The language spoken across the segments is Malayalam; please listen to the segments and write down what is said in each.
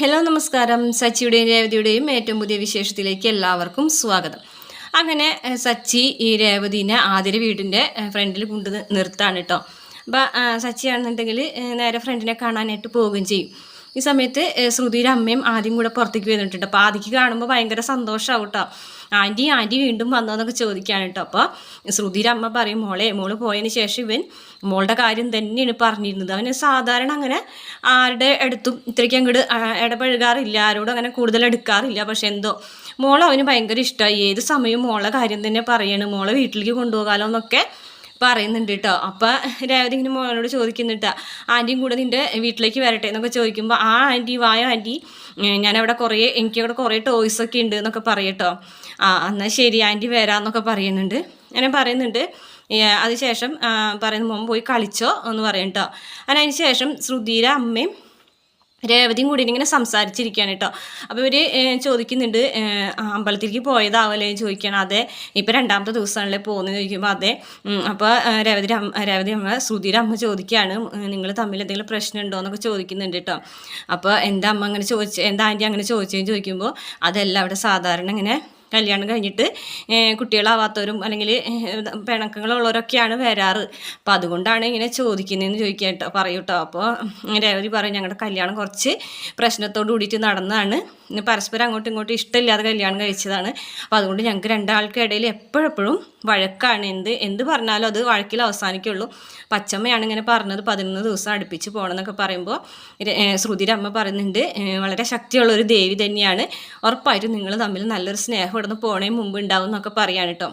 ഹലോ നമസ്കാരം. സച്ചിയുടെയും രേവതിയുടെയും ഏറ്റവും പുതിയ വിശേഷത്തിലേക്ക് എല്ലാവർക്കും സ്വാഗതം. അങ്ങനെ സച്ചി ഈ രേവതിനെ ആതിര വീടിന്റെ ഫ്രണ്ടിൽ കൊണ്ട് നിർത്താണ് കേട്ടോ അപ്പം സച്ചിയാണെന്നുണ്ടെങ്കിൽ നേരെ ഫ്രണ്ടിനെ കാണാനായിട്ട് പോവുകയും ചെയ്യും. ഈ സമയത്ത് ശ്രുതിയുടെ അമ്മയും ആദ്യം കൂടെ പുറത്തേക്ക് വരുന്നുണ്ട് അപ്പോൾ ആദ്യക്ക് കാണുമ്പോൾ ഭയങ്കര സന്തോഷമാവും കേട്ടോ ആന്റി ആന്റി വീണ്ടും വന്നോന്നൊക്കെ ചോദിക്കുകയാണ് കേട്ടോ. അപ്പോൾ ശ്രുതിയുടെ അമ്മ പറയും മോളെ മോൾ പോയതിന് ശേഷം ഇവൻ മോളുടെ കാര്യം തന്നെയാണ് പറഞ്ഞിരുന്നത്. അവന് സാധാരണ അങ്ങനെ ആരുടെ അടുത്തും ഇത്രയ്ക്ക് അങ്ങോട്ട് ഇടപഴകാറില്ല. ആരോടും അങ്ങനെ കൂടുതൽ എടുക്കാറില്ല. പക്ഷെ എന്തോ മോളെ അവന് ഭയങ്കര ഇഷ്ടമായി ഏത് സമയവും മോളെ കാര്യം തന്നെ പറയാണ്. മോളെ വീട്ടിലേക്ക് കൊണ്ടുപോകാലോ എന്നൊക്കെ പറയുന്നുണ്ട് കേട്ടോ. അപ്പം രേവതി ഇങ്ങനെ മോളോട് ചോദിക്കുന്നുട്ടാ ആന്റിയും കൂടെ നിന്റെ വീട്ടിലേക്ക് വരട്ടെ എന്നൊക്കെ ചോദിക്കുമ്പോൾ ആ ആന്റി വായ ആന്റി ഞാനവിടെ കുറേ എനിക്കവിടെ കുറേ ടോയ്സ് ഒക്കെ ഉണ്ട് എന്നൊക്കെ പറയട്ടോ ആ എന്നാൽ ശരി ആന്റി വരാമെന്നൊക്കെ പറയുന്നുണ്ട്. അങ്ങനെ പറയുന്നുണ്ട്. അതിനുശേഷം പറയുന്ന മുമ്പ് പോയി കളിച്ചോ? എന്ന് പറയും കേട്ടോ അതിന് ശേഷം ശ്രുതിയുടെ അമ്മയും രേവതിയും കൂടി ഇങ്ങനെ സംസാരിച്ചിരിക്കുകയാണ് കേട്ടോ അപ്പോൾ ഇവർ ചോദിക്കുന്നുണ്ട് അമ്പലത്തിലേക്ക് പോയതാവല്ലേ? എന്ന് ചോദിക്കുകയാണ്. അതെ ഇപ്പോൾ രണ്ടാമത്തെ ദിവസമാണല്ലേ പോകുന്നത് ചോദിക്കുമ്പോൾ അതെ അപ്പോൾ രേവതി രേവതി അമ്മ ശ്രുതിയുടെ അമ്മ ചോദിക്കുകയാണ് നിങ്ങൾ തമ്മിൽ എന്തെങ്കിലും പ്രശ്നമുണ്ടോ എന്നൊക്കെ ചോദിക്കുന്നുണ്ട് കേട്ടോ അപ്പോൾ എന്റെ അമ്മ അങ്ങനെ ചോദിച്ചു എന്താ ആന്റി അങ്ങനെ ചോദിച്ചതെന്ന് ചോദിക്കുമ്പോൾ അതെല്ലാം അവിടെ സാധാരണ ഇങ്ങനെ കല്യാണം കഴിഞ്ഞിട്ട് കുട്ടികളാവാത്തവരും അല്ലെങ്കിൽ പിണക്കങ്ങളുള്ളവരൊക്കെയാണ് വരാറ്. അപ്പോൾ അതുകൊണ്ടാണ് ഇങ്ങനെ ചോദിക്കുന്നതെന്ന് ചോദിക്കുക കേട്ടോ പറയൂ കേട്ടോ. അപ്പോൾ രേവതി പറയും ഞങ്ങളുടെ കല്യാണം കുറച്ച് പ്രശ്നത്തോട് കൂടിയിട്ട് നടന്നതാണ്. പരസ്പരം അങ്ങോട്ടും ഇങ്ങോട്ടും ഇഷ്ടമില്ലാതെ കല്യാണം കഴിച്ചതാണ്. അപ്പോൾ അതുകൊണ്ട് ഞങ്ങൾക്ക് രണ്ടാൾക്കിടയിൽ എപ്പോഴെപ്പോഴും വഴക്കാണ്. എന്ത് എന്ത് പറഞ്ഞാലും അത് വഴക്കിൽ അവസാനിക്കുള്ളൂ. പച്ചമ്മയാണ് ഇങ്ങനെ പറഞ്ഞത് പതിനൊന്ന് ദിവസം അടുപ്പിച്ച് പോകണം എന്നൊക്കെ പറയുമ്പോൾ അമ്മ പറയുന്നുണ്ട് വളരെ ശക്തിയുള്ള ഒരു ദേവി തന്നെയാണ്. ഉറപ്പായിട്ടും നിങ്ങൾ തമ്മിൽ നല്ലൊരു സ്നേഹം ഇവിടുന്ന് പോണേ മുമ്പ് ഉണ്ടാവും എന്നൊക്കെ പറയാണ് കേട്ടോ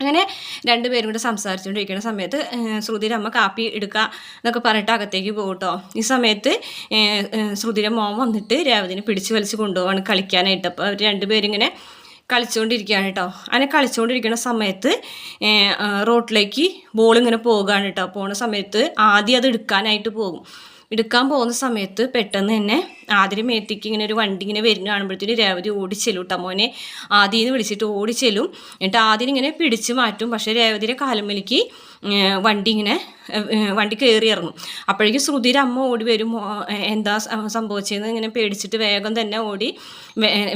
അങ്ങനെ രണ്ടുപേരും കൂടെ സംസാരിച്ചുകൊണ്ടിരിക്കുന്ന സമയത്ത് ശ്രുതിയുടെ അമ്മ കാപ്പി എടുക്കുക എന്നൊക്കെ പറഞ്ഞിട്ട് അകത്തേക്ക് പോകും കേട്ടോ ഈ സമയത്ത് ശ്രുതിയുടെ മോൻ വന്നിട്ട് രേവതിനെ പിടിച്ച് വലിച്ച് കൊണ്ടുപോവാണ് കളിക്കാനായിട്ട്. അപ്പോൾ അവർ രണ്ടുപേരും ഇങ്ങനെ കളിച്ചുകൊണ്ടിരിക്കുകയാണ് കേട്ടോ അങ്ങനെ കളിച്ചുകൊണ്ടിരിക്കുന്ന സമയത്ത് റോട്ടിലേക്ക് ബോൾ ഇങ്ങനെ പോകുകയാണ് കേട്ടോ പോണ സമയത്ത് ആദ്യം അത് എടുക്കാനായിട്ട് പോകും. എടുക്കാൻ പോകുന്ന സമയത്ത് പെട്ടെന്ന് തന്നെ ആദ്യം മേത്തേക്ക് ഇങ്ങനെ ഒരു വണ്ടി ഇങ്ങനെ വരുന്ന കാണുമ്പോഴത്തേന് രേവതി ഓടിച്ചെല്ലും കേട്ടോ മോനെ. ആദ്യം വിളിച്ചിട്ട് ഓടിച്ചെല്ലും. എന്നിട്ട് ആദ്യം ഇങ്ങനെ പിടിച്ചു മാറ്റും. പക്ഷേ രേവതിയുടെ കാലുമ്മലേക്ക് വണ്ടി ഇങ്ങനെ വണ്ടി കയറി ഇറങ്ങും. അപ്പോഴേക്കും ശ്രുതിയുടെ അമ്മ ഓടി വരും. എന്താ സംഭവിച്ചതെന്ന് ഇങ്ങനെ പേടിച്ചിട്ട് വേഗം തന്നെ ഓടി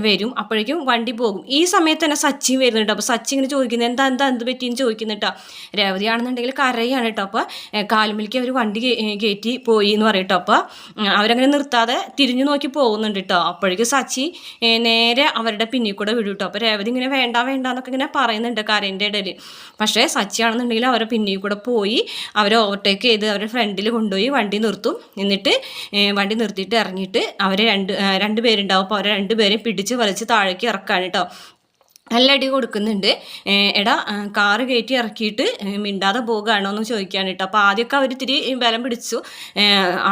വരും. അപ്പോഴേക്കും വണ്ടി പോകും. ഈ സമയത്ത് തന്നെ സച്ചിൻ വരുന്നുണ്ട് അപ്പോൾ സച്ചി ഇങ്ങനെ ചോദിക്കുന്നത് എന്താ എന്താ എന്ത് പറ്റിയെന്ന് ചോദിക്കുന്നുട്ടോ രേവതി ആണെന്നുണ്ടെങ്കിൽ കരയാണ് കേട്ടോ അപ്പോൾ കാലുമിലേക്ക് അവർ വണ്ടി കയറ്റി പോയി എന്ന് പറയട്ടോ അപ്പോൾ അവരങ്ങനെ നിർത്താതെ തിരിഞ്ഞു നോക്കി പോകുന്നുണ്ട് കേട്ടോ അപ്പോഴേക്കും സച്ചി നേരെ അവരുടെ പിന്നിൽ കൂടെ വിടും കേട്ടോ അപ്പോൾ രേവതി ഇങ്ങനെ വേണ്ട വേണ്ട എന്നൊക്കെ ഇങ്ങനെ പറയുന്നുണ്ട് കരേന്റെ ഇടയിൽ. പക്ഷേ സച്ചി ആണെന്നുണ്ടെങ്കിൽ അവരെ പിന്നിൽ കൂടെ പോയി അവരെ ഓവർടേക്ക് ചെയ്ത് അവരുടെ ഫ്രണ്ടിൽ കൊണ്ടുപോയി വണ്ടി നിർത്തും. എന്നിട്ട് വണ്ടി നിർത്തിയിട്ട് ഇറങ്ങിയിട്ട് അവരെ രണ്ട് രണ്ട് പേരുണ്ടാവും. അപ്പോൾ അവരെ രണ്ട് പേരെയും പിടിച്ച് വലിച്ച് താഴേക്ക് ഇറക്കാണ് കേട്ടോ. നല്ല അടി കൊടുക്കുന്നുണ്ട്. എടാ കാറ് കയറ്റി ഇറക്കിയിട്ട് മിണ്ടാതെ പോകുകയാണോ എന്ന് ചോദിക്കാൻ കേട്ടോ. അപ്പോൾ ആദ്യമൊക്കെ അവർ ഇത്തിരി ബലം പിടിച്ചു.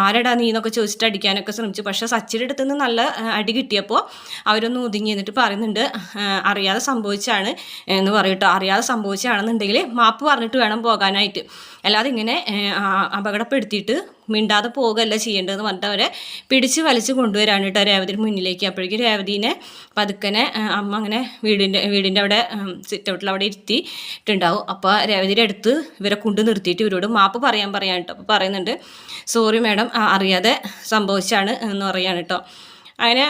ആരടാ നീ എന്നൊക്കെ ചോദിച്ചിട്ട് അടിക്കാനൊക്കെ ശ്രമിച്ചു. പക്ഷേ സച്ചിന്റെ അടുത്ത് നിന്ന് നല്ല അടി കിട്ടിയപ്പോൾ അവരൊന്ന് ഒതുങ്ങി എന്നിട്ട് പറയുന്നുണ്ട് അറിയാതെ സംഭവിച്ചാണ് എന്ന് പറയട്ടോ അറിയാതെ സംഭവിച്ചാണെന്നുണ്ടെങ്കിൽ മാപ്പ് പറഞ്ഞിട്ട് വേണം പോകാനായിട്ട്. അല്ലാതെ ഇങ്ങനെ അപകടപ്പെടുത്തിയിട്ട് മിണ്ടാതെ പോകുകയല്ല ചെയ്യേണ്ടതെന്ന് പറഞ്ഞിട്ട് അവരെ പിടിച്ച് വലിച്ച് കൊണ്ടുവരാണ് കേട്ടോ രേവതിയുടെ മുന്നിലേക്ക്. അപ്പോഴേക്കും രേവതിനെ പതുക്കനെ അമ്മ അങ്ങനെ വീടിന്റെ വീടിന്റെ അവിടെ സിറ്റൗട്ടിൽ അവിടെ ഇരുത്തിയിട്ടുണ്ടാവും. അപ്പോൾ രേവതിയുടെ അടുത്ത് ഇവരെ കൊണ്ട് നിർത്തിയിട്ട് ഇവരോട് മാപ്പ് പറയാൻ പറയാൻ കേട്ടോ. അപ്പോൾ പറയുന്നുണ്ട് സോറി മാഡം അറിയാതെ സംഭവിച്ചാണ് എന്ന് പറയാണ് കേട്ടോ. അങ്ങനെ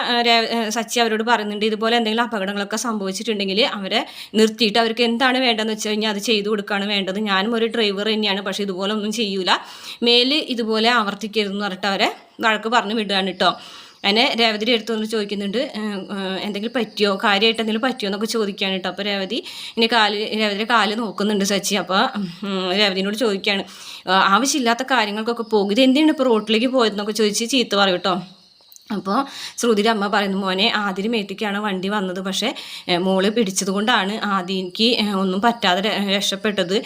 സച്ചി അവരോട് പറയുന്നുണ്ട് ഇതുപോലെ എന്തെങ്കിലും അപകടങ്ങളൊക്കെ സംഭവിച്ചിട്ടുണ്ടെങ്കിൽ അവരെ നിർത്തിയിട്ട് അവർക്ക് എന്താണ് വേണ്ടതെന്ന് വെച്ച് കഴിഞ്ഞാൽ അത് ചെയ്തു കൊടുക്കുകയാണ് വേണ്ടത്. ഞാനും ഒരു ഡ്രൈവർ തന്നെയാണ് പക്ഷേ ഇതുപോലെ ഒന്നും ചെയ്യൂല. മേൽ ഇതുപോലെ ആവർത്തിക്കരുതെന്ന് പറഞ്ഞിട്ട് അവരെ വഴക്ക് പറഞ്ഞു വിടുകയാണ് കേട്ടോ അങ്ങനെ രേവതിയുടെ അടുത്ത് വന്ന് ചോദിക്കുന്നുണ്ട് എന്തെങ്കിലും പറ്റിയോ? കാര്യമായിട്ട് എന്തെങ്കിലും പറ്റിയോ? എന്നൊക്കെ ചോദിക്കുകയാണ് കേട്ടോ അപ്പോൾ രേവതി ഇനി കാൽ രേവതിയുടെ കാൽ നോക്കുന്നുണ്ട് സച്ചി. അപ്പോൾ രേവതിനോട് ചോദിക്കുകയാണ് ആവശ്യമില്ലാത്ത കാര്യങ്ങൾക്കൊക്കെ പോകും. ഇത് എന്തിനാണ് ഇപ്പോൾ റോട്ടിലേക്ക് പോയതെന്നൊക്കെ ചോദിച്ച് ചീത്ത പറയും കേട്ടോ അപ്പോൾ ശ്രുതിയുടെ അമ്മ പറയുന്നു മോനെ ആദ്യം മേട്ടിക്കാണ് വണ്ടി വന്നത്. പക്ഷേ മോൾ പിടിച്ചത് കൊണ്ടാണ് ആദ്യക്ക് ഒന്നും പറ്റാതെ രക്ഷപ്പെട്ടത്.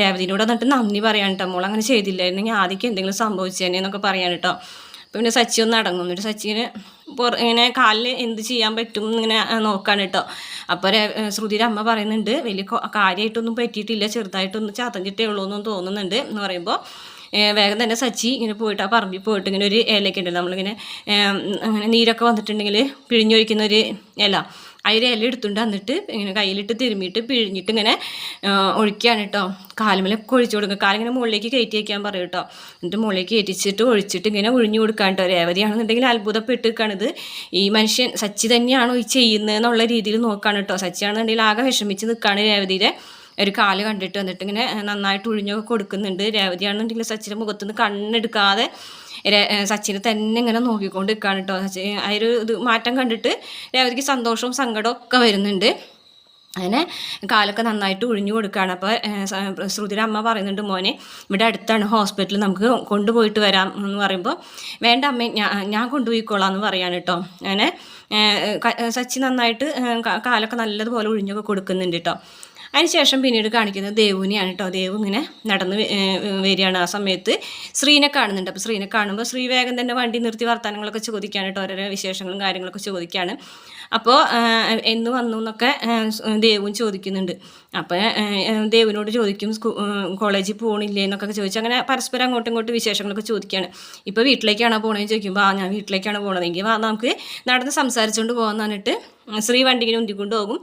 രേവതിനോട് എന്നിട്ട് നന്ദി പറയാൻ കേട്ടോ മോൾ അങ്ങനെ ചെയ്തില്ലായിരുന്നെങ്കിൽ ആദ്യം എന്തെങ്കിലും സംഭവിച്ചേനെ എന്നൊക്കെ പറയാൻ കേട്ടോ പിന്നെ സച്ചി ഒന്ന് അടങ്ങും. എന്നിട്ട് സച്ചിന് പുറ ഇങ്ങനെ കാലിൽ എന്ത് ചെയ്യാൻ പറ്റും ഇങ്ങനെ നോക്കാണ് കേട്ടോ അപ്പോൾ ശ്രുതിയുടെ അമ്മ പറയുന്നുണ്ട് വലിയ കാര്യമായിട്ടൊന്നും പറ്റിയിട്ടില്ല. ചെറുതായിട്ടൊന്നും ചതഞ്ഞിട്ടേ ഉള്ളൂ എന്നും തോന്നുന്നുണ്ട്. എന്ന് പറയുമ്പോൾ വേഗം തന്നെ സച്ചി ഇങ്ങനെ പോയിട്ട് ആ പറമ്പിൽ പോയിട്ട് ഇങ്ങനെ ഒരു ഇലയൊക്കെ ഉണ്ടല്ലോ. നമ്മളിങ്ങനെ അങ്ങനെ നീരൊക്കെ വന്നിട്ടുണ്ടെങ്കിൽ പിഴിഞ്ഞൊഴിക്കുന്ന ഒരു ഇല. അതിൽ ഇല എടുത്തുകൊണ്ട് വന്നിട്ട് ഇങ്ങനെ കയ്യിലിട്ട് തിരുമ്മിയിട്ട് പിഴിഞ്ഞിട്ട് ഇങ്ങനെ ഒഴിക്കുകയാണ് കേട്ടോ കാലുമലൊക്കെ ഒഴിച്ചു കൊടുക്കുക. കാലിങ്ങനെ മുകളിലേക്ക് കയറ്റി വയ്ക്കാൻ പറയും കേട്ടോ എന്നിട്ട് മുകളിലേക്ക് കയറ്റിച്ചിട്ട് ഒഴിച്ചിട്ട് ഇങ്ങനെ ഒഴിഞ്ഞു കൊടുക്കാൻ കേട്ടോ രേവതിയാണെന്നുണ്ടെങ്കിൽ അത്ഭുതപ്പെട്ട് നിൽക്കണത്. ഈ മനുഷ്യൻ സച്ചി തന്നെയാണോ ഈ ചെയ്യുന്നത് എന്നുള്ള രീതിയിൽ നോക്കുകയാണ് കേട്ടോ സച്ചിയാണെന്നുണ്ടെങ്കിൽ ആകെ വിഷമിച്ച് നിൽക്കുകയാണ് രേവതിയുടെ ഒരു കാൽ കണ്ടിട്ട് വന്നിട്ട് ഇങ്ങനെ നന്നായിട്ട് ഒഴിഞ്ഞൊക്കെ കൊടുക്കുന്നുണ്ട്. രേവതിയാണെന്നുണ്ടെങ്കിൽ സച്ചിന്റെ മുഖത്തുനിന്ന് കണ്ണെടുക്കാതെ സച്ചിനെ തന്നെ ഇങ്ങനെ നോക്കിക്കൊണ്ട് നിൽക്കുകയാണ് കേട്ടോ. സച്ചിൻ ആ ഒരു ഇത് മാറ്റം കണ്ടിട്ട് രേവതിക്ക് സന്തോഷവും സങ്കടവും ഒക്കെ വരുന്നുണ്ട്. അങ്ങനെ കാലൊക്കെ നന്നായിട്ട് ഒഴിഞ്ഞു കൊടുക്കുകയാണ് അപ്പോൾ ശ്രുതിയുടെ അമ്മ പറയുന്നുണ്ട് മോനെ ഇവിടെ അടുത്താണ് ഹോസ്പിറ്റൽ. നമുക്ക് കൊണ്ടുപോയിട്ട് വരാം. എന്ന് പറയുമ്പോൾ വേണ്ട അമ്മ ഞാൻ ഞാൻ കൊണ്ടുപോയിക്കോളാം എന്ന് പറയാണ് കേട്ടോ. അങ്ങനെ സച്ചി നന്നായിട്ട് കാലൊക്കെ നല്ലതുപോലെ ഒഴിഞ്ഞൊക്കെ കൊടുക്കുന്നുണ്ട് കേട്ടോ. അതിനുശേഷം പിന്നീട് കാണിക്കുന്നത് ദേവുവിനെയാണ് കേട്ടോ. ദേവ് ഇങ്ങനെ നടന്ന് വരികയാണ്. ആ സമയത്ത് ശ്രീനെ കാണുന്നുണ്ട്. അപ്പോൾ ശ്രീനെ കാണുമ്പോൾ ശ്രീ വേഗം തന്നെ വണ്ടി നിർത്തി വർത്തമാനങ്ങളൊക്കെ ചോദിക്കുകയാണ് കേട്ടോ. ഓരോ വിശേഷങ്ങളും കാര്യങ്ങളൊക്കെ ചോദിക്കുകയാണ് അപ്പോൾ എന്ന് വന്നു എന്നൊക്കെ ദേവും ചോദിക്കുന്നുണ്ട്. അപ്പോൾ ദേവിനോട് ചോദിക്കും കോളേജിൽ പോകണില്ലേ എന്നൊക്കെ ചോദിച്ചു അങ്ങനെ പരസ്പരം അങ്ങോട്ടും ഇങ്ങോട്ടും വിശേഷങ്ങളൊക്കെ ചോദിക്കുകയാണ് ഇപ്പോൾ വീട്ടിലേക്കാണോ പോകണമെന്ന് ചോദിക്കുമ്പോൾ ആ ഞാൻ വീട്ടിലേക്കാണ് പോകണതെങ്കിൽ നമുക്ക് നടന്ന് സംസാരിച്ചുകൊണ്ട് പോകാമെന്ന് പറഞ്ഞിട്ട് ശ്രീ വണ്ടിങ്ങനെ ഉന്തിക്കൊണ്ട് പോകും.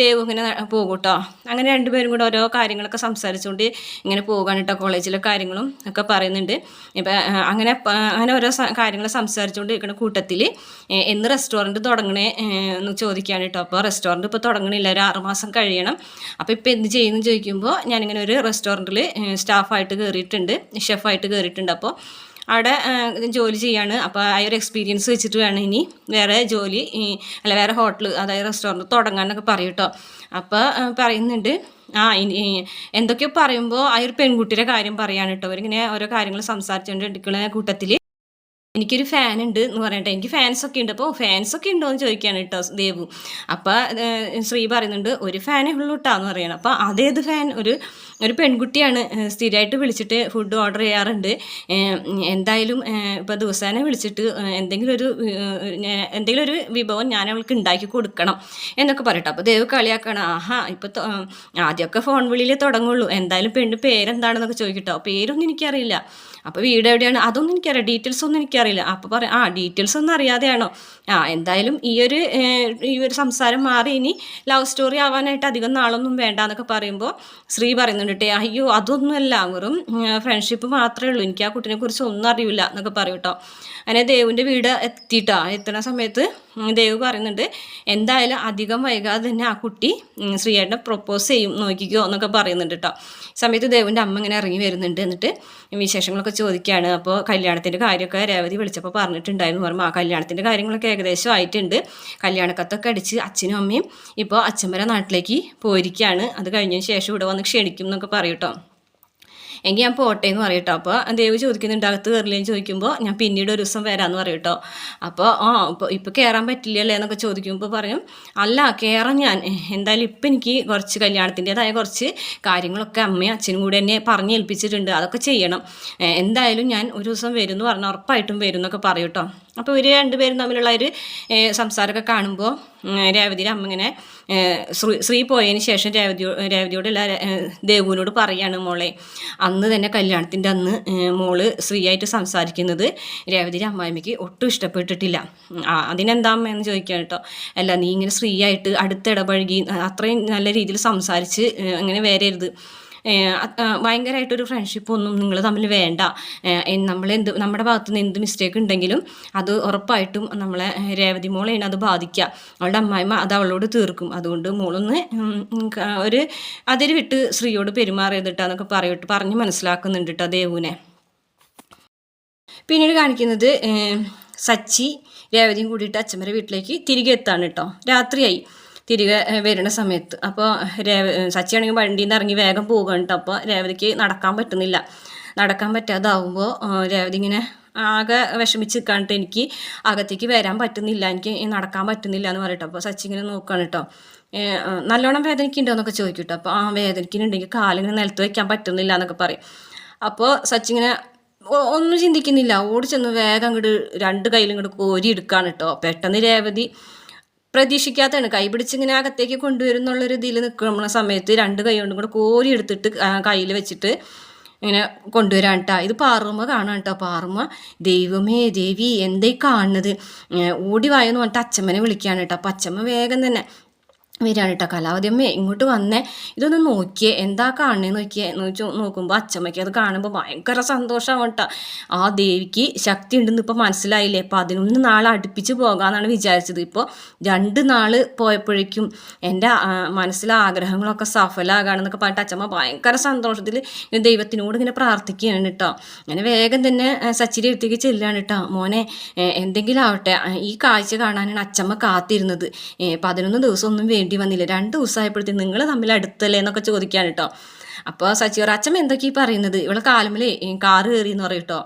ദേവ് ഇങ്ങനെ പോകും കേട്ടോ അങ്ങനെ രണ്ടുപേരും കൂടെ ഓരോ കാര്യങ്ങളൊക്കെ സംസാരിച്ചുകൊണ്ട് ഇങ്ങനെ പോകാൻ കേട്ടോ കോളേജിലെ കാര്യങ്ങളും ഒക്കെ പറയുന്നുണ്ട്. ഇപ്പം അങ്ങനെ അങ്ങനെ ഓരോ കാര്യങ്ങൾ സംസാരിച്ചുകൊണ്ട് ഇരിക്കുന്ന കൂട്ടത്തിൽ എന്ന് റെസ്റ്റോറന്റ് തുടങ്ങണേ എന്ന് ചോദിക്കുകയാണ് കേട്ടോ അപ്പോൾ റെസ്റ്റോറന്റ് ഇപ്പോൾ തുടങ്ങണില്ല ഒരു ആറുമാസം കഴിയണം. അപ്പോൾ ഇപ്പോൾ എന്ത് ചെയ്യുന്നു ചോദിക്കുമ്പോൾ ഞാനിങ്ങനെ ഒരു റെസ്റ്റോറന്റിൽ സ്റ്റാഫായിട്ട് കയറിയിട്ടുണ്ട് ഷെഫായിട്ട് കയറിയിട്ടുണ്ട് അപ്പോൾ അവിടെ ജോലി ചെയ്യാണ്. അപ്പോൾ ആ ഒരു എക്സ്പീരിയൻസ് വെച്ചിട്ട് വേണം ഇനി വേറെ ജോലി അല്ല വേറെ ഹോട്ടൽ അതായത് റെസ്റ്റോറന്റ് തുടങ്ങാനൊക്കെ പറയും കേട്ടോ അപ്പോൾ പറയുന്നുണ്ട് ആ ഇനി എന്തൊക്കെയോ പറയുമ്പോൾ ആ ഒരു പെൺകുട്ടിയുടെ കാര്യം പറയാണ് കേട്ടോ അവരിങ്ങനെ ഓരോ കാര്യങ്ങൾ സംസാരിച്ചുകൊണ്ട് എടുക്കുന്ന കൂട്ടത്തിൽ എനിക്കൊരു ഫാൻ ഉണ്ട് എന്ന് പറയട്ടെ. എനിക്ക് ഫാൻസ് ഒക്കെ ഉണ്ട്. അപ്പോൾ ഫാൻസ് ഒക്കെ ഉണ്ടോ എന്ന് ചോദിക്കുകയാണ് കേട്ടോ ദേവു. അപ്പോൾ ശ്രീ പറയുന്നുണ്ട് ഒരു ഫാനേ ഉള്ളൂ കേട്ടോ എന്ന് പറയണം. അപ്പോൾ അതേത് ഫാൻ ഒരു ഒരു പെൺകുട്ടിയാണ് സ്ഥിരമായിട്ട് വിളിച്ചിട്ട് ഫുഡ് ഓർഡർ ചെയ്യാറുണ്ട്. എന്തായാലും ഇപ്പോൾ ദിവസേന വിളിച്ചിട്ട് എന്തെങ്കിലും ഒരു എന്തെങ്കിലും ഒരു വിഭവം ഞാൻ അവൾക്ക് ഉണ്ടാക്കി കൊടുക്കണം എന്നൊക്കെ പറയട്ടെ. അപ്പോൾ ദേവ് കളിയാക്കണം. ആഹാ ഇപ്പോൾ ആദ്യമൊക്കെ ഫോൺ വിളിയിലേ തുടങ്ങുള്ളൂ. എന്തായാലും പെണ്ണ് പേരെന്താണെന്നൊക്കെ ചോദിക്കട്ടോ. പേരൊന്നും എനിക്കറിയില്ല. അപ്പോൾ വീട് എവിടെയാണ്? അതൊന്നും എനിക്കറിയാം ഡീറ്റെയിൽസ് ഒന്നും എനിക്കറിയില്ല. അപ്പോൾ പറയാം ആ ഡീറ്റെയിൽസ് ഒന്നും അറിയാതെയാണോ? ആ എന്തായാലും ഈ ഒരു ഈ ഒരു സംസാരം മാറി. ഇനി ലവ് സ്റ്റോറി ആവാനായിട്ട് അധികം നാളൊന്നും വേണ്ട എന്നൊക്കെ പറയുമ്പോൾ ശ്രീ പറയുന്നുണ്ട് അയ്യോ അതൊന്നുമല്ല. വെറും ഫ്രണ്ട്ഷിപ്പ് മാത്രമേ ഉള്ളൂ. എനിക്ക് ആ കുട്ടിനെ കുറിച്ച് ഒന്നും അറിയില്ല എന്നൊക്കെ പറയും കേട്ടോ അങ്ങനെ ദേവിന്റെ വീട് എത്തിയിട്ടാ എത്തുന്ന സമയത്ത് ദേവ് പറയുന്നുണ്ട് എന്തായാലും അധികം വൈകാതെ തന്നെ ആ കുട്ടി ശ്രീയേട്ടനെ പ്രൊപ്പോസ് ചെയ്യും. നോക്കിക്കോ എന്നൊക്കെ പറയുന്നുണ്ട് കേട്ടോ സമയത്ത് ദേവിന്റെ അമ്മ ഇങ്ങനെ ഇറങ്ങി വരുന്നുണ്ട്. എന്നിട്ട് വിശേഷങ്ങളൊക്കെ ചോദിക്കുകയാണ് അപ്പോൾ കല്യാണത്തിന്റെ കാര്യമൊക്കെ രേവതി വിളിച്ചപ്പോൾ പറഞ്ഞിട്ടുണ്ടായിരുന്നു. പറയുമ്പോൾ ആ കല്യാണത്തിന്റെ കാര്യങ്ങളൊക്കെ ഏകദേശം ആയിട്ടുണ്ട്. കല്യാണക്കത്തൊക്കെ അടിച്ച് അച്ഛനും അമ്മയും ഇപ്പോൾ അച്ഛൻ വരെ നാട്ടിലേക്ക് പോയിരിക്കുകയാണ്. അത് കഴിഞ്ഞതിന് ശേഷം ഇവിടെ വന്ന് ക്ഷണിക്കും എന്നൊക്കെ പറയൂട്ടോ എങ്കിൽ ഞാൻ പോട്ടെ എന്ന് പറയട്ടോ അപ്പോൾ ദേവ് ചോദിക്കുന്നുണ്ട് അകത്ത് കയറില്ലെന്ന് ചോദിക്കുമ്പോൾ ഞാൻ പിന്നീട് ഒരു ദിവസം വരാമെന്ന് പറയട്ടോ അപ്പോൾ ആ ഇപ്പോൾ ഇപ്പോൾ കയറാൻ പറ്റില്ലല്ലേ എന്നൊക്കെ ചോദിക്കുമ്പോൾ പറയും അല്ല കയറാൻ ഞാൻ. എന്തായാലും ഇപ്പം എനിക്ക് കുറച്ച് കല്യാണത്തിന്റെതായ കുറച്ച് കാര്യങ്ങളൊക്കെ അമ്മയും അച്ഛനും കൂടെ എന്നെ പറഞ്ഞ് ഏൽപ്പിച്ചിട്ടുണ്ട്. അതൊക്കെ ചെയ്യണം. എന്തായാലും ഞാൻ ഒരു ദിവസം വരും എന്ന് പറഞ്ഞാൽ ഉറപ്പായിട്ടും വരും എന്നൊക്കെ പറയൂട്ടോ അപ്പോൾ ഇവർ രണ്ടുപേരും തമ്മിലുള്ള ഒരു സംസാരമൊക്കെ കാണുമ്പോൾ രേവതിയുടെ അമ്മ ഇങ്ങനെ ശ്രീ ശ്രീ പോയതിന് ശേഷം രേവതിയോ രേവതിയോട് എല്ലാ ദേവുവിനോട് പറയാണ് മോളെ അന്ന് തന്നെ കല്യാണത്തിന്റെ അന്ന് മോൾ ശ്രീയായിട്ട് സംസാരിക്കുന്നത് രേവതിയുടെ അമ്മായിമ്മയ്ക്ക് ഒട്ടും ഇഷ്ടപ്പെട്ടിട്ടില്ല. അതിനെന്താ അമ്മ എന്ന് ചോദിക്കാൻ കേട്ടോ. അല്ല നീ ഇങ്ങനെ ശ്രീയായിട്ട് അടുത്തിടപഴകി അത്രയും നല്ല രീതിയിൽ സംസാരിച്ച് അങ്ങനെ വരരുത്. ഭയങ്കരമായിട്ടൊരു ഫ്രണ്ട്ഷിപ്പൊന്നും നിങ്ങൾ തമ്മിൽ വേണ്ട. നമ്മൾ എന്ത് നമ്മുടെ ഭാഗത്ത് നിന്ന് എന്ത് മിസ്റ്റേക്ക് ഉണ്ടെങ്കിലും അത് ഉറപ്പായിട്ടും നമ്മളെ രേവതി മോളെയാണ് അത് ബാധിക്കുക അവളുടെ അമ്മായിമ്മ അത് അവളോട് തീർക്കും. അതുകൊണ്ട് മോളൊന്ന് ഒരു അതിര് വിട്ട് സ്ത്രീയോട് പെരുമാറിയതിട്ടാന്നൊക്കെ പറയിട്ട് പറഞ്ഞ് മനസ്സിലാക്കുന്നുണ്ട് കേട്ടോ ദേവുവിനെ. പിന്നീട് കാണിക്കുന്നത് സച്ചി രേവതിയും കൂടിയിട്ട് അച്ഛമ്മരെ വീട്ടിലേക്ക് തിരികെ എത്താണ് കേട്ടോ രാത്രിയായി. തിരികെ വരുന്ന സമയത്ത്. അപ്പോൾ രേവ സച്ചിയാണെങ്കിൽ വണ്ടിയിൽ നിന്ന് ഇറങ്ങി വേഗം പോകുകയാണ് അപ്പോൾ രേവതിക്ക് നടക്കാൻ പറ്റുന്നില്ല. നടക്കാൻ പറ്റാതാവുമ്പോൾ രേവതി ഇങ്ങനെ ആകെ വിഷമിച്ച് നിൽക്കാണ്ട് എനിക്ക് അകത്തേക്ക് വരാൻ പറ്റുന്നില്ല. എനിക്ക് നടക്കാൻ പറ്റുന്നില്ല എന്ന് പറയട്ടോ. അപ്പോൾ സച്ചി ഇങ്ങനെ നോക്കുകയാണ് കേട്ടോ നല്ലോണം വേദനയ്ക്കുണ്ടോ എന്നൊക്കെ ചോദിക്കും കേട്ടോ അപ്പോൾ ആ വേദനിക്കുന്നുണ്ടെങ്കിൽ കാലിങ്ങനെ നിലത്ത് വയ്ക്കാൻ പറ്റുന്നില്ല എന്നൊക്കെ പറയും. അപ്പോൾ സച്ചി ഇങ്ങനെ ഒന്നും ചിന്തിക്കുന്നില്ല. ഓടി ചെന്ന് വേഗം അങ്ങോട്ട് രണ്ട് കയ്യിലും ഇങ്ങോട്ട് കോരി എടുക്കുകയാണ് കേട്ടോ പെട്ടെന്ന് രേവതി പ്രതീക്ഷിക്കാത്തതാണ്. കൈ പിടിച്ചിങ്ങനെ അകത്തേക്ക് കൊണ്ടുവരുന്നുള്ളൊരു ഇതിൽ നിൽക്കുന്ന സമയത്ത് രണ്ട് കൈ കൊണ്ടും കൂടെ കോരി എടുത്തിട്ട് കയ്യിൽ വെച്ചിട്ട് ഇങ്ങനെ കൊണ്ടുവരാൻ കേട്ടോ ഇത് പാറുമ്മ കാണാൻ കേട്ടോ പാറുമ്മ ദൈവമേ ദേവി എന്തേ കാണുന്നത്? ഓടി വായെന്ന് പറഞ്ഞിട്ട് അച്ഛമ്മനെ വിളിക്കുകയാണ് കേട്ടോ അപ്പം അച്ഛമ്മ വേഗം തന്നെ വരികയാണ് കേട്ടോ. കലാവതിയമ്മേ ഇങ്ങോട്ട് വന്നേ. ഇതൊന്ന് നോക്കിയേ എന്താ കാണണേ നോക്കിയേ നോക്കി നോക്കുമ്പോൾ അച്ചമ്മയ്ക്ക് അത് കാണുമ്പോൾ ഭയങ്കര സന്തോഷമാണ് കേട്ടോ. ആ ദേവിക്ക് ശക്തി ഉണ്ടെന്ന് ഇപ്പോൾ മനസ്സിലായില്ലേ? അപ്പോൾ അതിനൊന്ന് നാൾ അടുപ്പിച്ച് പോകാമെന്നാണ് വിചാരിച്ചത്. ഇപ്പോൾ രണ്ട് നാൾ പോയപ്പോഴേക്കും എന്റെ മനസ്സിലെ ആഗ്രഹങ്ങളൊക്കെ സഫലമാകാണെന്നൊക്കെ പറഞ്ഞിട്ട് അച്ചമ്മ ഭയങ്കര സന്തോഷത്തിൽ ഇങ്ങനെ ദൈവത്തിനോട് ഇങ്ങനെ പ്രാർത്ഥിക്കുകയാണ് കേട്ടോ. അങ്ങനെ വേഗം തന്നെ സച്ചിരി അടുത്തേക്ക് ചെല്ലുകയാണ് കേട്ടോ. മോനെ എന്തെങ്കിലും ആവട്ടെ ഈ കാഴ്ച കാണാനാണ് അച്ചമ്മ കാത്തിരുന്നത്. പതിനൊന്ന് ദിവസം ഒന്നും വേണ്ടി വന്നില്ല? രണ്ട് ദിവസമായപ്പോഴത്തേക്കും നിങ്ങൾ തമ്മിൽ അടുത്തല്ലേ എന്നൊക്കെ ചോദിക്കാൻ കേട്ടോ. അപ്പോൾ സച്ചി പറ അച്ഛമ്മ എന്തൊക്കെ ഈ പറയുന്നത്? ഇവളെ കാലമില്ലേ കാറ് കയറി എന്ന് പറയും കേട്ടോ.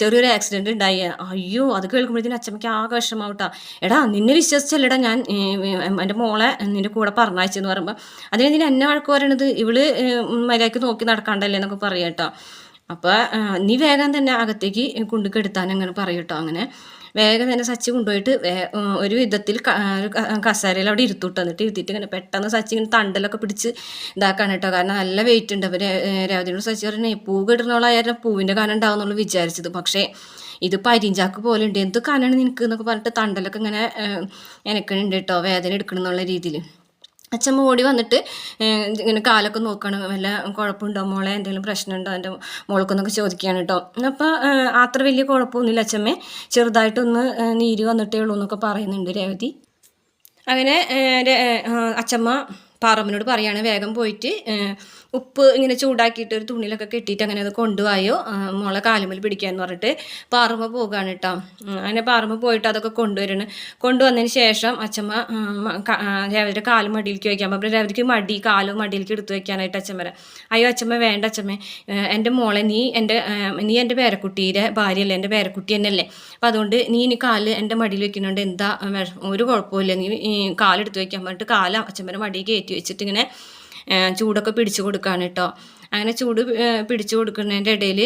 ചെറിയൊരു ആക്സിഡന്റ് ഉണ്ടായി. അയ്യോ അത് കേൾക്കുമ്പോഴത്തേനും അച്ഛമ്മയ്ക്ക് ആകെ വിഷമാവട്ടോ. എടാ നിന്നെ വിശ്വസിച്ചല്ലടാ ഞാൻ എന്റെ മോളെ നിന്റെ കൂടെ പറഞ്ഞയച്ചെന്ന് പറയുമ്പോൾ അതിനെന്തിനാ എന്നെ വഴക്ക് പറയണത് ഇവൾ മര്യാദയ്ക്ക് നോക്കി നടക്കാണ്ടല്ലേ എന്നൊക്കെ പറയാം കേട്ടോ. അപ്പോൾ നീ വേഗം തന്നെ അകത്തേക്ക് കൊണ്ടുക്കെടുത്താൻ അങ്ങനെ പറയും അങ്ങനെ. വേഗം തന്നെ സച്ചി കൊണ്ടുപോയിട്ട് ഒരു വിധത്തിൽ കസേരയിൽ അവിടെ ഇരുത്തൂട്ട്. എന്നിട്ട് ഇരുത്തിയിട്ട് ഇങ്ങനെ പെട്ടെന്ന് സച്ചി ഇങ്ങനെ തണ്ടലൊക്കെ പിടിച്ച് ഇതാക്കാണ് കേട്ടോ. കാരണം നല്ല വെയിറ്റ് ഉണ്ട്. അപ്പോൾ രേവതിയോട് സച്ചി പറഞ്ഞേ പൂ കിടന്നോളായിരുന്നു പൂവിന്റെ കാനം ഉണ്ടാവുന്നുള്ളൂ വിചാരിച്ചത്. പക്ഷേ ഇത് പരിഞ്ചാക്ക് പോലെ ഉണ്ട്. എന്ത് കനാണ് നിനക്ക്? എന്നൊക്കെ പറഞ്ഞിട്ട് തണ്ടലൊക്കെ ഇങ്ങനെ എനക്കണുണ്ട് കേട്ടോ. വേദന എടുക്കണം എന്നുള്ള രീതിയിൽ അച്ഛമ്മ ഓടി വന്നിട്ട് ഇങ്ങനെ കാലൊക്കെ നോക്കണം. വല്ല കുഴപ്പമുണ്ടോ മോളെ? എന്തെങ്കിലും പ്രശ്നമുണ്ടോ? എന്റെ മോൾക്കൊന്നൊക്കെ ചോദിക്കുകയാണ് കേട്ടോ അപ്പോൾ അത്ര വലിയ കുഴപ്പമൊന്നുമില്ല അച്ഛമ്മേ. ചെറുതായിട്ടൊന്ന് നീര് വന്നിട്ടേ ഉള്ളൂ എന്നൊക്കെ പറയുന്നുണ്ട് രേവതി. അങ്ങനെ അച്ഛമ്മ പാറമ്മനോട് പറയാണ് വേഗം പോയിട്ട് ഉപ്പ് ഇങ്ങനെ ചൂടാക്കിയിട്ട് ഒരു തുണിയിലൊക്കെ കെട്ടിയിട്ട് അങ്ങനെ അത് കൊണ്ടുപോയോ? മോളെ കാലുമ്മൽ പിടിക്കാന്ന് പറഞ്ഞിട്ട് പാറുമ്മ പോകുകയാണ് കേട്ടോ അങ്ങനെ പാറുമ്മ പോയിട്ട് അതൊക്കെ കൊണ്ടുവരണം കൊണ്ടുവന്നതിന് ശേഷം അച്ഛമ്മ രേവതിയുടെ കാൽ മടിയിലേക്ക് വയ്ക്കാൻ അപ്പോൾ രേവതിക്ക് മടി കാലും മടിയിലേക്ക് എടുത്തു വയ്ക്കാനായിട്ട് അച്ഛൻ വരാം അയ്യോ അച്ഛമ്മ വേണ്ട അച്ഛമ്മ. എന്റെ മോളെ നീ എന്റെ നീ എന്റെ പേരക്കുട്ടിയുടെ ഭാര്യയല്ലേ? എന്റെ പേരക്കുട്ടി തന്നെയല്ലേ? അപ്പം അതുകൊണ്ട് നീ ഇനി കാൽ എന്റെ മടിയിൽ വെക്കുന്നുണ്ട് എന്താ ഒരു കുഴപ്പമില്ല നീ കാലെടുത്ത് വയ്ക്കാൻ പറഞ്ഞിട്ട് കാൽ അച്ഛമ്മയുടെ മടിയിൽ കയറ്റി വെച്ചിട്ട് ഇങ്ങനെ ചൂടൊക്കെ പിടിച്ചു കൊടുക്കാണ് കേട്ടോ അങ്ങനെ ചൂട് പിടിച്ചു കൊടുക്കുന്നതിന്റെ ഇടയിൽ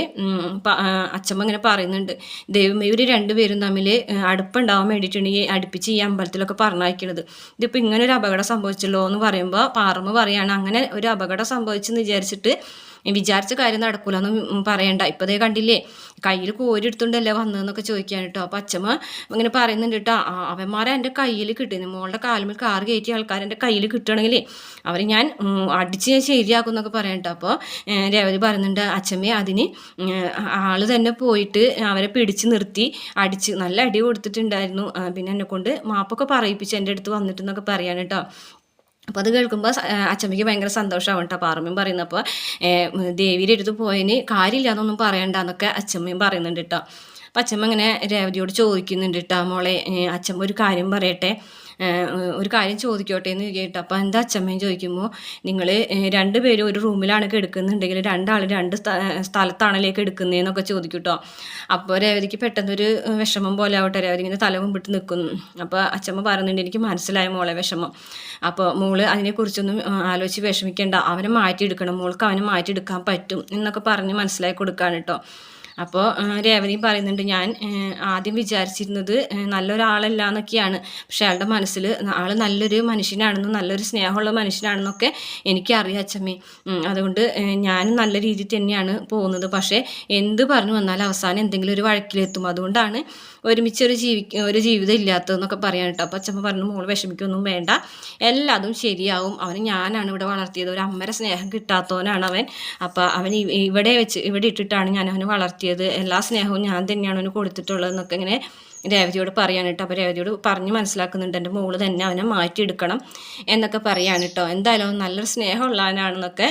അച്ഛമ്മ ഇങ്ങനെ പറയുന്നുണ്ട്. ദൈവം ഇവർ രണ്ടുപേരും തമ്മിൽ അടുപ്പുണ്ടാവാൻ വേണ്ടിയിട്ടാണ് ഈ അടുപ്പിച്ച് ഈ അമ്പലത്തിലൊക്കെ പറഞ്ഞയക്കണത്. ഇതിപ്പോൾ ഇങ്ങനെ ഒരു അപകടം സംഭവിച്ചല്ലോ എന്ന് പറയുമ്പോൾ പാറമ്മ പറയാണ് അങ്ങനെ ഒരു അപകടം സംഭവിച്ചെന്ന് വിചാരിച്ചിട്ട് വിചാരിച്ച കാര്യം നടക്കൂല പറയണ്ട. ഇപ്പതേ കണ്ടില്ലേ കയ്യിൽ കോരി എടുത്തുണ്ടല്ലേ വന്നതെന്നൊക്കെ ചോദിക്കാൻ കേട്ടോ. അപ്പം അച്ഛമ്മ ഇങ്ങനെ പറയുന്നുണ്ട് കേട്ടോ അവന്മാരെ എന്റെ കയ്യിൽ കിട്ടുന്നു മോളുടെ കാലുമിൽ കാർ കയറ്റിയ ആൾക്കാർ എന്റെ കയ്യിൽ കിട്ടുകയാണെങ്കിൽ അവർ ഞാൻ അടിച്ച് ഞാൻ ശരിയാക്കും എന്നൊക്കെ പറയണ്ട അപ്പോൾ രേവതി പറയുന്നുണ്ട് അച്ഛമ്മേ അതിന് ആൾ തന്നെ പോയിട്ട് അവരെ പിടിച്ച് നിർത്തി അടിച്ച് നല്ല അടി കൊടുത്തിട്ടുണ്ടായിരുന്നു. പിന്നെ എന്നെ കൊണ്ട് മാപ്പൊക്കെ പറയിപ്പിച്ച് എന്റെ അടുത്ത് വന്നിട്ടെന്നൊക്കെ പറയാൻ കേട്ടോ. അപ്പോൾ അത് കേൾക്കുമ്പോൾ അച്ചമ്മയ്ക്ക് ഭയങ്കര സന്തോഷമാവും കേട്ടോ പാറമ്മയും പറയുന്നപ്പോൾ ദേവിയുടെ അടുത്ത് പോയതിന് കാര്യമില്ല എന്നൊന്നും പറയണ്ട എന്നൊക്കെ അച്ചമ്മയും പറയുന്നുണ്ട് കേട്ടോ അപ്പം അച്ചമ്മ ഇങ്ങനെ രേവതിയോട് ചോദിക്കുന്നുണ്ട് കേട്ടോ മോളെ അച്ചമ്മ ഒരു കാര്യം പറയട്ടെ. ഒരു കാര്യം ചോദിക്കോട്ടെ എന്ന് കേട്ടോ. അപ്പോൾ എന്താ അച്ഛമ്മയും ചോദിക്കുമ്പോൾ നിങ്ങൾ രണ്ടുപേരും ഒരു റൂമിലാണ് എടുക്കുന്നുണ്ടെങ്കിൽ രണ്ടാൾ രണ്ട് സ്ഥലത്താണല്ലേക്ക് എടുക്കുന്നതെന്നൊക്കെ ചോദിക്കും കേട്ടോ അപ്പോൾ രേവതിക്ക് പെട്ടെന്നൊരു വിഷമം പോലെ ആവട്ടെ. രേവതി ഇങ്ങനെ തല മുമ്പിട്ട് നിൽക്കുന്നു. അപ്പോൾ അച്ഛമ്മ പറയുന്നുണ്ട് എനിക്ക് മനസ്സിലായ മോളെ വിഷമം. അപ്പോൾ മോൾ അതിനെക്കുറിച്ചൊന്നും ആലോചിച്ച് വിഷമിക്കേണ്ട. അവനെ മാറ്റിയെടുക്കണം. മോൾക്ക് അവനെ മാറ്റിയെടുക്കാൻ പറ്റും എന്നൊക്കെ പറഞ്ഞ് മനസ്സിലാക്കി കൊടുക്കാൻ കേട്ടോ അപ്പോൾ രേവതി പറയുന്നുണ്ട് ഞാൻ ആദ്യം വിചാരിച്ചിരുന്നത് നല്ലൊരാളല്ല എന്നൊക്കെയാണ് പക്ഷെ അയാളുടെ മനസ്സിൽ ആൾ നല്ലൊരു മനുഷ്യനാണെന്നും നല്ലൊരു സ്നേഹമുള്ള മനുഷ്യനാണെന്നൊക്കെ എനിക്കറിയാം അച്ഛമ്മേ അതുകൊണ്ട് ഞാനും നല്ല രീതിയിൽ തന്നെയാണ് പോകുന്നത്. പക്ഷേ എന്ത് പറഞ്ഞു വന്നാൽ അവസാനം എന്തെങ്കിലും ഒരു വഴക്കിലെത്തും. അതുകൊണ്ടാണ് ഒരുമിച്ച് ഒരു ജീവി ഒരു ജീവിതം ഇല്ലാത്തതെന്നൊക്കെ പറയാൻ കേട്ടോ. അപ്പോൾ അച്ഛമ്മ പറഞ്ഞു മോൾ വിഷമിക്കൊന്നും വേണ്ട. എല്ലാതും ശരിയാവും. അവന് ഞാനാണ് ഇവിടെ വളർത്തിയത്. ഒരു അമ്മയുടെ സ്നേഹം കിട്ടാത്തവനാണ് അവൻ. അപ്പോൾ അവൻ ഇവിടെ വെച്ച് ഇവിടെ ഇട്ടിട്ടാണ് ഞാൻ അവനെ വളർത്തിയത്. എല്ലാ സ്നേഹവും ഞാൻ തന്നെയാണ് അവന് കൊടുത്തിട്ടുള്ളത് എന്നൊക്കെ ഇങ്ങനെ രേവതിയോട് പറയാൻ കേട്ടോ അപ്പോൾ രേവതിയോട് പറഞ്ഞ് മനസ്സിലാക്കുന്നുണ്ട്. എന്റെ മോൾ തന്നെ അവനെ മാറ്റിയെടുക്കണം എന്നൊക്കെ പറയാൻ കേട്ടോ എന്തായാലും നല്ലൊരു സ്നേഹമുള്ളവനാണെന്നൊക്കെ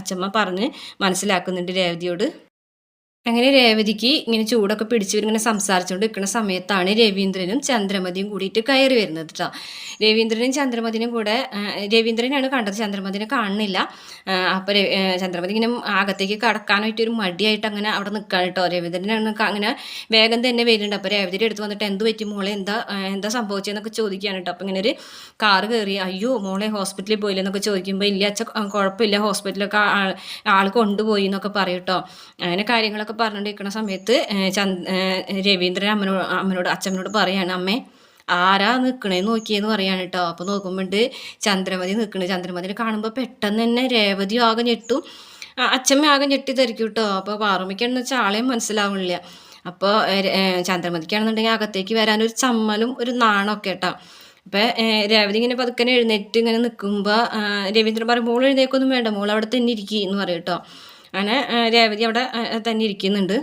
അച്ഛമ്മ പറഞ്ഞ് മനസ്സിലാക്കുന്നുണ്ട് രേവതിയോട്. അങ്ങനെ രേവതിക്ക് ഇങ്ങനെ ചൂടൊക്കെ പിടിച്ച് ഇങ്ങനെ സംസാരിച്ചുകൊണ്ട് നിൽക്കുന്ന സമയത്താണ് രവീന്ദ്രനും ചന്ദ്രമതിയും കൂടിയിട്ട് കയറി വരുന്നത് കേട്ടോ രവീന്ദ്രനും ചന്ദ്രമതിനും കൂടെ രവീന്ദ്രനെയാണ് കണ്ടത്. ചന്ദ്രമതിനെ കാണുന്നില്ല. അപ്പോൾ ചന്ദ്രമതി ഇങ്ങനെ അകത്തേക്ക് കടക്കാനായിട്ട് ഒരു മടിയായിട്ട് അങ്ങനെ അവിടെ നിൽക്കാൻ കേട്ടോ രവീന്ദ്രനാണ് അങ്ങനെ വേഗം തന്നെ വരുന്നുണ്ട്. അപ്പോൾ രേവതിയുടെ എടുത്ത് വന്നിട്ട് എന്ത് പറ്റി മോളെ? എന്താ എന്താ സംഭവിച്ചതെന്നൊക്കെ ചോദിക്കുകയാണ് കേട്ടോ അപ്പോൾ ഇങ്ങനെ ഒരു കാറ് കയറി അയ്യോ മോളെ ഹോസ്പിറ്റലിൽ പോയില്ല എന്നൊക്കെ ചോദിക്കുമ്പോൾ ഇല്ല അച്ഛ കുഴപ്പമില്ല ഹോസ്പിറ്റലൊക്കെ ആൾ കൊണ്ടുപോയി എന്നൊക്കെ പറയും കേട്ടോ അങ്ങനെ കാര്യങ്ങളൊക്കെ പറഞ്ഞുകൊണ്ടിരിക്കുന്ന സമയത്ത് ചന്ദ് രവീന്ദ്രൻ അമ്മനോട് അമ്മനോട് അച്ഛമ്മനോട് പറയാണ് അമ്മേ ആരാ നിൽക്കണേ നോക്കിയെന്ന് പറയാണ് കേട്ടോ അപ്പോൾ നോക്കുമ്പോണ്ട് ചന്ദ്രമതി നിൽക്കണ് ചന്ദ്രമതിനെ കാണുമ്പോൾ പെട്ടെന്ന് തന്നെ രേവതി ആകെ ഞെട്ടും. അച്ഛമ്മ ആകെ ഞെട്ടി ഞെട്ടിത്തരിക്കും കേട്ടോ അപ്പോൾ പാറുമ്മയ്ക്കാണെന്ന് വെച്ചാൽ ആളെയും മനസ്സിലാവണില്ല. അപ്പോൾ ചന്ദ്രമതിക്കാണെന്നുണ്ടെങ്കിൽ അകത്തേക്ക് വരാനൊരു ചമ്മലും ഒരു നാണമൊക്കെ കേട്ടോ അപ്പോൾ രേവതി ഇങ്ങനെ പതുക്കനെ എഴുന്നേറ്റ് ഇങ്ങനെ നിൽക്കുമ്പോൾ രവീന്ദ്രൻ പറയും മോൾ എഴുന്നേക്കൊന്നും വേണ്ട. മോൾ അവിടെ തന്നെ ഇരിക്കുക എന്ന് പറയും കേട്ടോ അങ്ങനെ രേവതി അവിടെ തന്നെ ഇരിക്കുന്നുണ്ട്.